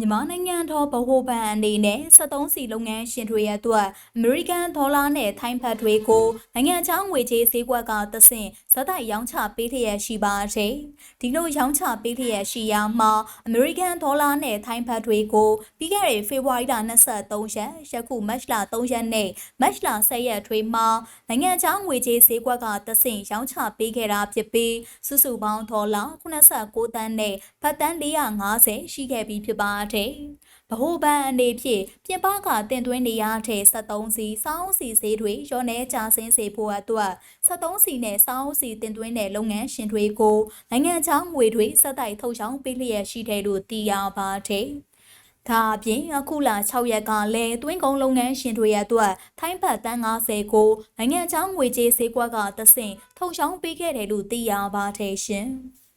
မြန်မာနိုင်ငံတော်ဗဟိုဘဏ်အနေနဲ့73စီလုပ်ငန်းရှင်တွေရဲ့အတွက်အမေရိကန်ဒေါ်လာနဲ့ထိုင်းဘတ်တွေကိုနိုင်ငံခြားငွေကြေးဈေးကွက်ကသဆင့်ဇက်တိုက်ရောင်းချပေးလျက်ရှိပါတယ်။ဒီလိုရောင်းချပေးလျက်ရှိရာမှာအမေရိကန်ဒေါ်လာနဲ့ထိုင်းဘတ်တွေကိုပြီးခဲ့တဲ့ဖေဖော်ဝါရီလ23ရက်ယခုမတ်လ3ရက်နဲ့မတ်လ10ရက်တွေမှာနိုင်ငံခြားငွေကြေးဈေးကွက်ကသဆင့်ရောင်းချပေးခဲ့တာဖြစ်ပြီးစုစုပေါင်းဒေါ်လာ89တန်းနဲ့ဘတ်တန်း450ရှိခဲ့ပြီးဖြစ်ပါတယ်။ဗဟိုဘဏ်အနေဖြင့်ပြင်ပကတင်သွင်းနေရတဲ့73စီစောင်းစီဈေးတွေရောနေကြဆင်းစေဖို့အတွက်73စီနဲ့စောင်းစီတင်သွင်းတဲ့လုပ်ငန်းရှင်တွေကိုနိုင်ငံခြားငွေတွေစက်တိုက်ထုတ်ချောင်းပေးလျက်ရှိတယ်လို့သိရပါတယ်။ဒါအပြင်အခုလ6ရက်ကလည်းတွင်းကုန်းလုပ်ငန်းရှင်တွေရဲ့အတွက်ထိုင်းဘတ်တန်း90ကိုနိုင်ငံခြားငွေကြေးဈေးကွက်ကသဆင့်ထုတ်ချောင်းပေးခဲ့တယ်လို့သိရပါတယ်ရှင်။